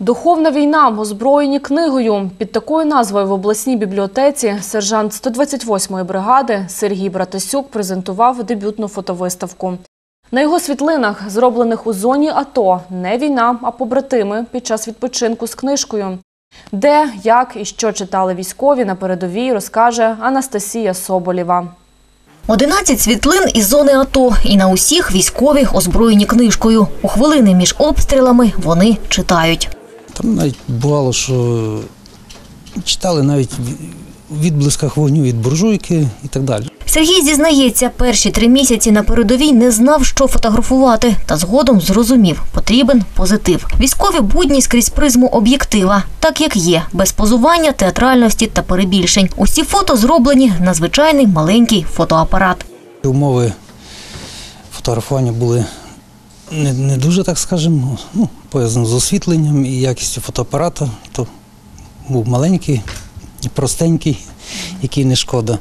Духовна війна озброєні книгою. Під такою назвою в обласній бібліотеці сержант 128-ї бригади Сергій Братасюк презентував дебютну фотовиставку. На його світлинах, зроблених у зоні АТО, не війна, а побратими під час відпочинку з книжкою. Де, як і що читали військові на передовій, розкаже Анастасія Соболєва. 11 світлин із зони АТО, і на усіх військові озброєні книжкою. У хвилини між обстрілами вони читають. Там навіть бувало, що читали навіть в відблисках вогню від буржуйки і так далі. Сергій зізнається, перші три місяці на передовій не знав, що фотографувати, та згодом зрозумів, потрібен позитив. Військові будні скрізь призму об'єктива, так як є, без позування, театральності та перебільшень. Усі фото зроблені на звичайний маленький фотоапарат. Умови фотографування були не, не дуже, так скажемо, ну, пов'язані з освітленням і якістю фотоапарата. То був маленький, простенький, який не шкода.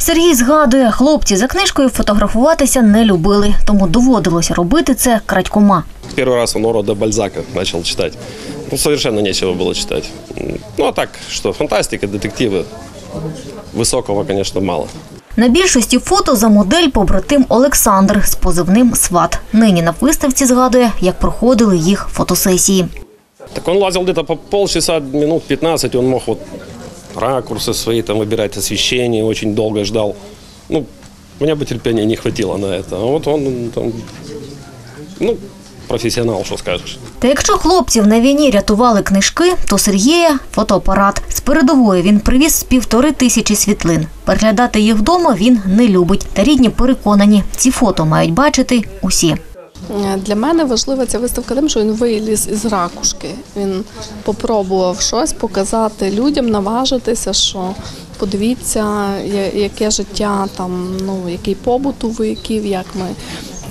Сергій згадує, хлопці за книжкою фотографуватися не любили, тому доводилося робити це крадькома. Первый раз он рода Бальзака начал читать. Ну, совершенно нечего было читать. М, Ну, а так, что, фантастика, детективы. Высокого, конечно, мало. На більшості фото за модель побратим Олександр з позивним Сват. Нині на виставці згадує, як проходили їх фотосесії. Так он лазил где-то по полчаса, минут 15, он мог вот ракурсы свои там выбирать, освещение, очень долго ждал. Ну, у меня бы терпения не хватило на это. А вот он там, ну, профессионал, что скажешь. Та якщо хлопців на війні рятували книжки, то Сергія фотоапарат. З передової він привіз з півтори тисячі світлин. Переглядати їх вдома він не любить. Та рідні переконані, ці фото мають бачити усі. Для мене важлива ця виставка тим, що він виліз із ракушки. Він попробував щось показати людям, наважитися, що подивіться, яке життя там, ну який побут у вояків, як ми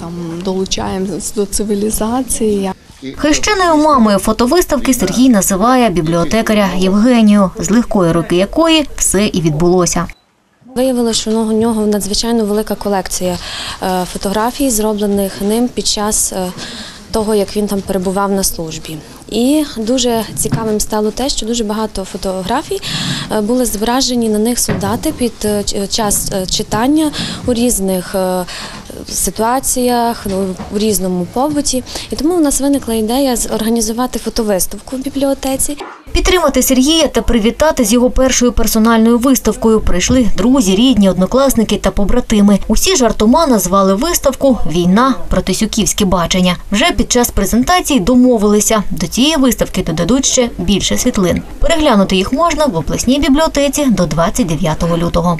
там долучаємося до цивілізації. Хрещеною мамою фотовиставки Сергій називає бібліотекаря Євгенію, з легкої руки якої все і відбулося. Виявилося, що у нього надзвичайно велика колекція е, фотографій, зроблених ним під час е, того, як він там перебував на службі. І дуже цікавим стало те, що дуже багато фотографій е, були зображені на них солдати під час читання у різних ситуаціях, ну, у різному побуті. І тому у нас виникла ідея організувати фотовиставку в бібліотеці. Підтримати Сергія та привітати з його першою персональною виставкою прийшли друзі, рідні, однокласники та побратими. Усі жартома назвали виставку Війна Протисюківське бачення. Вже під час презентації домовилися. До цієї виставки додадуть ще більше світлин. Переглянути їх можна в обласній бібліотеці до 29 лютого.